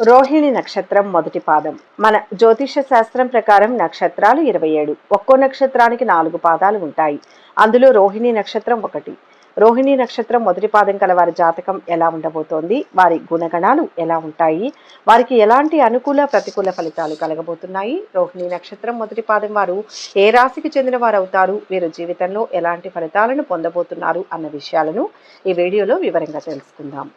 రోహిణి నక్షత్రం మొదటి పాదం. మన జ్యోతిష శాస్త్రం ప్రకారం నక్షత్రాలు ఇరవై ఏడు. ఒక్కో నక్షత్రానికి నాలుగు పాదాలు ఉంటాయి. అందులో రోహిణి నక్షత్రం ఒకటి. రోహిణి నక్షత్రం మొదటి పాదం కల వారి జాతకం ఎలా ఉండబోతోంది? వారి గుణగణాలు ఎలా ఉంటాయి? వారికి ఎలాంటి అనుకూల ప్రతికూల ఫలితాలు కలగబోతున్నాయి? రోహిణి నక్షత్రం మొదటి పాదం వారు ఏ రాశికి చెందిన వారు అవుతారు వీరు జీవితంలో ఎలాంటి ఫలితాలను పొందబోతున్నారు? అన్న విషయాలను ఈ వీడియోలో వివరంగా తెలుసుకుందాం.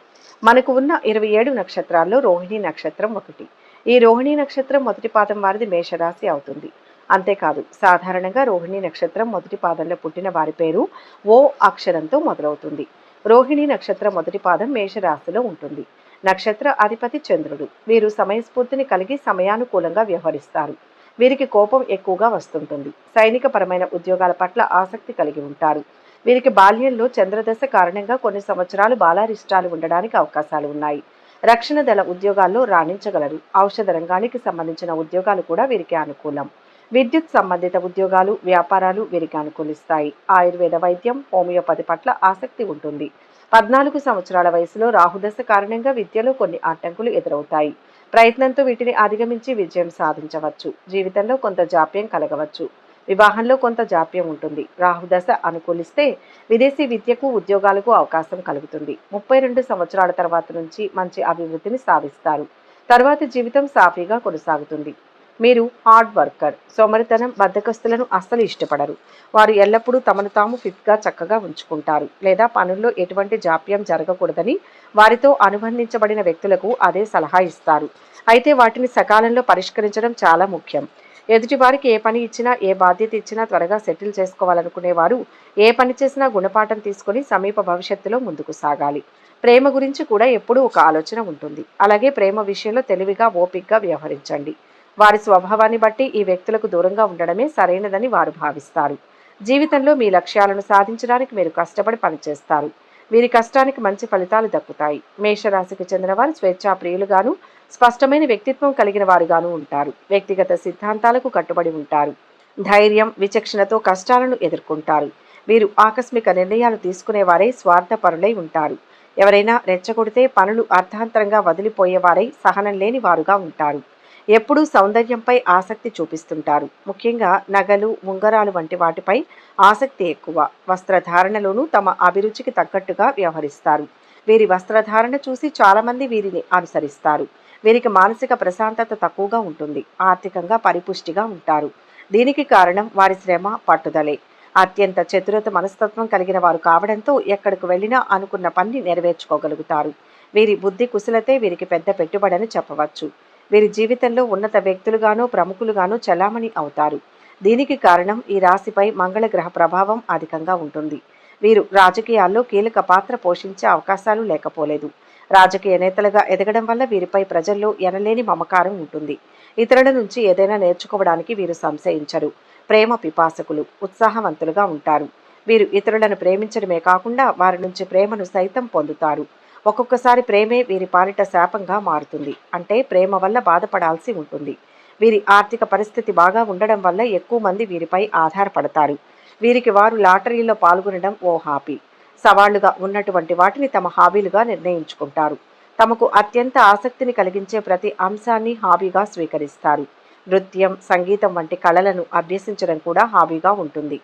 మనకు ఉన్న ఇరవై ఏడు నక్షత్రాల్లో రోహిణి నక్షత్రం ఒకటి. ఈ రోహిణి నక్షత్రం మొదటి పాదం వారిది మేషరాశి అవుతుంది. అంతేకాదు సాధారణంగా రోహిణి నక్షత్రం మొదటి పాదంలో పుట్టిన వారి పేరు ఓ అక్షరంతో మొదలవుతుంది. రోహిణి నక్షత్రం మొదటి పాదం మేషరాశిలో ఉంటుంది. నక్షత్ర అధిపతి చంద్రుడు. వీరు సమయస్ఫూర్తిని కలిగి సమయానుకూలంగా వ్యవహరిస్తారు. వీరికి కోపం ఎక్కువగా వస్తుంటుంది. సైనిక పరమైన ఉద్యోగాల పట్ల ఆసక్తి కలిగి ఉంటారు. వీరికి బాల్యంలో చంద్రదశ కారణంగా కొన్ని సంవత్సరాలు బాలారిష్టాలు ఉండడానికి అవకాశాలు ఉన్నాయి. రక్షణ దళ ఉద్యోగాల్లో రాణించగలరు. ఔషధ రంగానికి సంబంధించిన ఉద్యోగాలు కూడా వీరికి అనుకూలం. విద్యుత్ సంబంధిత ఉద్యోగాలు వ్యాపారాలు వీరికి అనుకూలిస్తాయి. ఆయుర్వేద వైద్యం హోమియోపతి పట్ల ఆసక్తి ఉంటుంది. పద్నాలుగు సంవత్సరాల వయసులో రాహుదశ కారణంగా విద్యలో కొన్ని ఆటంకులు ఎదురవుతాయి. ప్రయత్నంతో వీటిని అధిగమించి విజయం సాధించవచ్చు. జీవితంలో కొంత జాప్యం కలగవచ్చు. వివాహంలో కొంత జాప్యం ఉంటుంది. రాహుదశ అనుకూలిస్తే విదేశీ విద్యకు ఉద్యోగాలకు అవకాశం కలుగుతుంది. ముప్పై రెండు సంవత్సరాల తర్వాత నుంచి మంచి అభివృద్ధిని సాధిస్తారు. తర్వాతి జీవితం సాఫీగా కొనసాగుతుంది. మీరు హార్డ్ వర్కర్ సోమరితనం బద్దకస్తులను అస్సలు ఇష్టపడరు. వారు ఎల్లప్పుడూ తమను తాము ఫిట్గా చక్కగా ఉంచుకుంటారు. లేదా పనుల్లో ఎటువంటి జాప్యం జరగకూడదని వారితో అనుబంధించబడిన వ్యక్తులకు అదే సలహా ఇస్తారు. అయితే వాటిని సకాలంలో పరిష్కరించడం చాలా ముఖ్యం. ఎదుటివారికి ఏ పని ఇచ్చినా ఏ బాధ్యత ఇచ్చినా త్వరగా సెటిల్ చేసుకోవాలనుకునేవారు ఏ పని చేసినా గుణపాఠం తీసుకుని సమీప భవిష్యత్తులో ముందుకు సాగాలి. ప్రేమ గురించి కూడా ఎప్పుడూ ఒక ఆలోచన ఉంటుంది. అలాగే ప్రేమ విషయంలో తెలివిగా ఓపిక్గా వ్యవహరించండి. వారి స్వభావాన్ని బట్టి ఈ వ్యక్తులకు దూరంగా ఉండడమే సరైనదని వారు భావిస్తారు. జీవితంలో మీ లక్ష్యాలను సాధించడానికి మీరు కష్టపడి పనిచేస్తారు. వీరి కష్టానికి మంచి ఫలితాలు దక్కుతాయి. మేషరాశికి చెందిన వారు స్వేచ్ఛా ప్రియులుగాను స్పష్టమైన వ్యక్తిత్వం కలిగిన వారుగాను ఉంటారు. వ్యక్తిగత సిద్ధాంతాలకు కట్టుబడి ఉంటారు. ధైర్యం విచక్షణతో కష్టాలను ఎదుర్కొంటారు. వీరు ఆకస్మిక నిర్ణయాలు తీసుకునేవారై స్వార్థపరులై ఉంటారు. ఎవరైనా రెచ్చగొడితే పనులు అర్థాంతరంగా వదిలిపోయేవారై సహనం లేని వారుగా ఉంటారు. ఎప్పుడూ సౌందర్యంపై ఆసక్తి చూపిస్తుంటారు. ముఖ్యంగా నగలు ఉంగరాలు వంటి వాటిపై ఆసక్తి ఎక్కువ. వస్త్రధారణలోనూ తమ అభిరుచికి తగ్గట్టుగా వ్యవహరిస్తారు. వీరి వస్త్రధారణ చూసి చాలామంది వీరిని అనుసరిస్తారు. వీరికి మానసిక ప్రశాంతత తక్కువగా ఉంటుంది. ఆర్థికంగా పరిపుష్టిగా ఉంటారు. దీనికి కారణం వారి శ్రమ పట్టుదలే. అత్యంత చతురత మనస్తత్వం కలిగిన వారు కావడంతో ఎక్కడికి వెళ్ళినా అనుకున్న పని నెరవేర్చుకోగలుగుతారు. వీరి బుద్ధి కుశలతే వీరికి పెద్ద పెట్టుబడని చెప్పవచ్చు. వీరి జీవితంలో ఉన్నత వ్యక్తులుగానో ప్రముఖులుగానో చలామణి అవుతారు. దీనికి కారణం ఈ రాశిపై మంగళ గ్రహ ప్రభావం అధికంగా ఉంటుంది. వీరు రాజకీయాల్లో కీలక పాత్ర పోషించే అవకాశాలు లేకపోలేదు. రాజకీయ నేతలుగా ఎదగడం వల్ల వీరిపై ప్రజల్లో ఎనలేని మమకారం ఉంటుంది. ఇతరుల నుంచి ఏదైనా నేర్చుకోవడానికి వీరు సంశయించరు. ప్రేమ పిపాసకులు ఉత్సాహవంతులుగా ఉంటారు. వీరు ఇతరులను ప్రేమించడమే కాకుండా వారి నుంచి ప్రేమను సైతం పొందుతారు. ఒక్కొక్కసారి ప్రేమే వీరి పాలిట శాపంగా మారుతుంది. అంటే ప్రేమ వల్ల బాధపడాల్సి ఉంటుంది. వీరి ఆర్థిక పరిస్థితి బాగా ఉండడం వల్ల ఎక్కువ మంది వీరిపై ఆధారపడతారు. వీరికి వారు లాటరీలో పాల్గొనడం ఓ హాబీ సవాళ్ళుగా ఉన్నటువంటి వాటిని తమ హాబీలుగా నిర్ణయించుకుంటారు. తమకు అత్యంత ఆసక్తిని కలిగించే ప్రతి అంశాన్ని హాబీగా స్వీకరిస్తారు. నృత్యం సంగీతం వంటి కళలను అభ్యసించడం కూడా హాబీగా ఉంటుంది.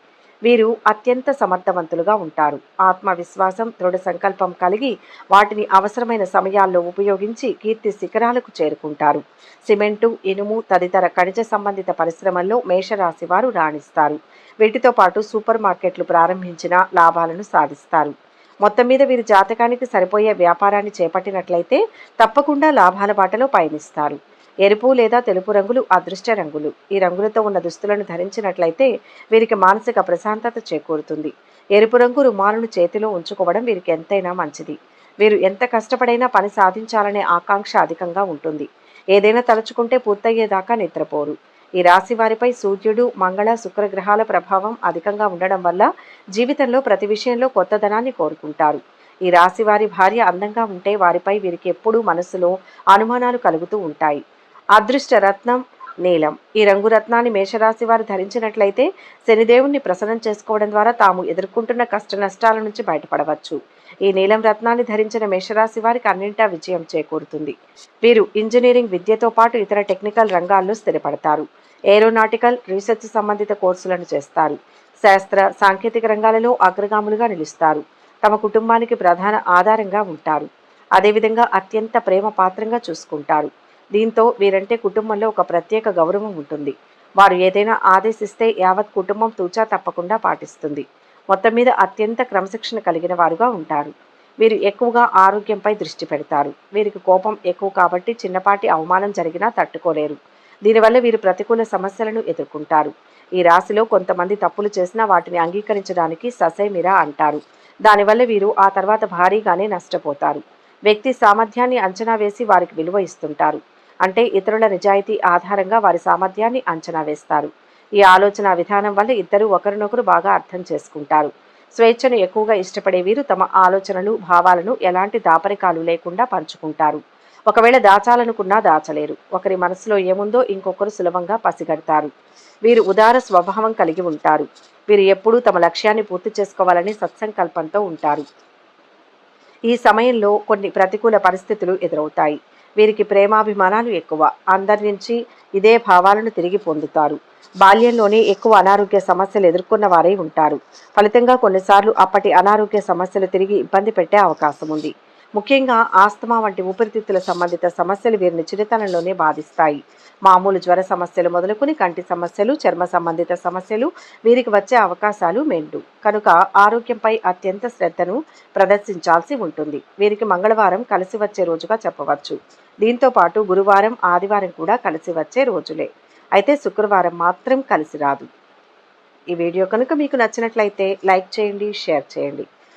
వీరు అత్యంత సమర్థవంతులుగా ఉంటారు. ఆత్మవిశ్వాసం దృఢ సంకల్పం కలిగి వాటిని అవసరమైన సమయాల్లో ఉపయోగించి కీర్తి శిఖరాలకు చేరుకుంటారు. సిమెంటు ఇనుము తదితర ఖనిజ సంబంధిత పరిశ్రమల్లో మేషరాశి వారు రాణిస్తారు. వీటితో పాటు సూపర్ మార్కెట్లు ప్రారంభించిన లాభాలను సాధిస్తారు. మొత్తం మీద వీరి జాతకానికి సరిపోయే వ్యాపారాన్ని చేపట్టినట్లయితే తప్పకుండా లాభాల బాటలో పయనిస్తారు. ఎరుపు లేదా తెలుపు రంగులు అదృష్ట రంగులు. ఈ రంగులతో ఉన్న దుస్తులను ధరించినట్లయితే వీరికి మానసిక ప్రశాంతత చేకూరుతుంది. ఎరుపు రంగు రుమాలను చేతిలో ఉంచుకోవడం వీరికి ఎంతైనా మంచిది. వీరు ఎంత కష్టపడైనా పని సాధించాలనే ఆకాంక్ష అధికంగా ఉంటుంది. ఏదైనా తలుచుకుంటే పూర్తయ్యేదాకా నిద్రపోరు. ఈ రాశి వారిపై సూర్యుడు మంగళ శుక్రగ్రహాల ప్రభావం అధికంగా ఉండడం వల్ల జీవితంలో ప్రతి విషయంలో కొత్తదనాన్ని కోరుకుంటారు. ఈ రాశి వారి భార్య అందంగా ఉంటే వారిపై వీరికి ఎప్పుడూ మనసులో అనుమానాలు కలుగుతూ ఉంటాయి. అదృష్ట రత్నం నీలం. ఈ రంగు రత్నాన్ని మేషరాశి వారు ధరించినట్లయితే శనిదేవుణ్ణి ప్రసన్నం చేసుకోవడం ద్వారా తాము ఎదుర్కొంటున్న కష్ట నష్టాల నుంచి బయటపడవచ్చు. ఈ నీలం రత్నాన్ని ధరించిన మేషరాశి వారికి అన్నింటా విజయం చేకూరుతుంది. వీరు ఇంజనీరింగ్ విద్యతో పాటు ఇతర టెక్నికల్ రంగాల్లో స్థిరపడతారు. ఏరోనాటికల్ రీసెర్చ్ సంబంధిత కోర్సులను చేస్తారు. శాస్త్ర సాంకేతిక రంగాలలో అగ్రగాములుగా నిలుస్తారు. తమ కుటుంబానికి ప్రధాన ఆధారంగా ఉంటారు. అదేవిధంగా అత్యంత ప్రేమ పాత్రంగా చూసుకుంటారు. దీంతో వీరంటే కుటుంబంలో ఒక ప్రత్యేక గౌరవం ఉంటుంది. వారు ఏదైనా ఆదేశిస్తే యావత్ కుటుంబం తూచా తప్పకుండా పాటిస్తుంది. మొత్తం మీద అత్యంత క్రమశిక్షణ కలిగిన వారుగా ఉంటారు. వీరు ఎక్కువగా ఆరోగ్యంపై దృష్టి పెడతారు. వీరికి కోపం ఎక్కువ కాబట్టి చిన్నపాటి అవమానం జరిగినా తట్టుకోలేరు. దీనివల్ల వీరు ప్రతికూల సమస్యలను ఎదుర్కొంటారు. ఈ రాశిలో కొంతమంది తప్పులు చేసినా వాటిని అంగీకరించడానికి ససైమిరా అంటారు. దానివల్ల వీరు ఆ తర్వాత భారీగానే నష్టపోతారు. వ్యక్తి సామర్థ్యాన్ని అంచనా వేసి వారికి విలువ ఇస్తుంటారు. అంటే ఇతరుల నిజాయితీ ఆధారంగా వారి సామర్థ్యాన్ని అంచనా వేస్తారు. ఈ ఆలోచన విధానం వల్ల ఇద్దరు ఒకరినొకరు బాగా అర్థం చేసుకుంటారు. స్వేచ్ఛను ఎక్కువగా ఇష్టపడే వీరు తమ ఆలోచనలు భావాలను ఎలాంటి దాపరికాలు లేకుండా పంచుకుంటారు. ఒకవేళ దాచాలనుకున్నా దాచలేరు. ఒకరి మనసులో ఏముందో ఇంకొకరు సులభంగా పసిగడతారు. వీరు ఉదార స్వభావం కలిగి ఉంటారు. వీరు ఎప్పుడూ తమ లక్ష్యాన్ని పూర్తి చేసుకోవాలని సత్సంకల్పంతో ఉంటారు. ఈ సమయంలో కొన్ని ప్రతికూల పరిస్థితులు ఎదురవుతాయి. వీరికి ప్రేమాభిమానాలు ఎక్కువ. అందరి నుంచి ఇదే భావాలను తిరిగి పొందుతారు. బాల్యంలోనే ఎక్కువ అనారోగ్య సమస్యలు ఎదుర్కొన్న వారై ఉంటారు. ఫలితంగా కొన్నిసార్లు అప్పటి అనారోగ్య సమస్యలు తిరిగి ఇబ్బంది పెట్టే అవకాశం ఉంది ముఖ్యంగా ఆస్తమా వంటి ఊపిరితిత్తుల సంబంధిత సమస్యలు వీరిని చిన్నతనంలోనే బాధిస్తాయి. మామూలు జ్వర సమస్యలు మొదలుకొని కంటి సమస్యలు చర్మ సంబంధిత సమస్యలు వీరికి వచ్చే అవకాశాలు మెండు. కనుక ఆరోగ్యంపై అత్యంత శ్రద్ధను ప్రదర్శించాల్సి ఉంటుంది. వీరికి మంగళవారం కలిసి వచ్చే రోజుగా చెప్పవచ్చు. దీంతో పాటు గురువారం ఆదివారం కూడా కలిసి వచ్చే రోజులే. అయితే శుక్రవారం మాత్రం కలిసి రాదు. ఈ వీడియో కనుక మీకు నచ్చినట్లయితే లైక్ చేయండి షేర్ చేయండి.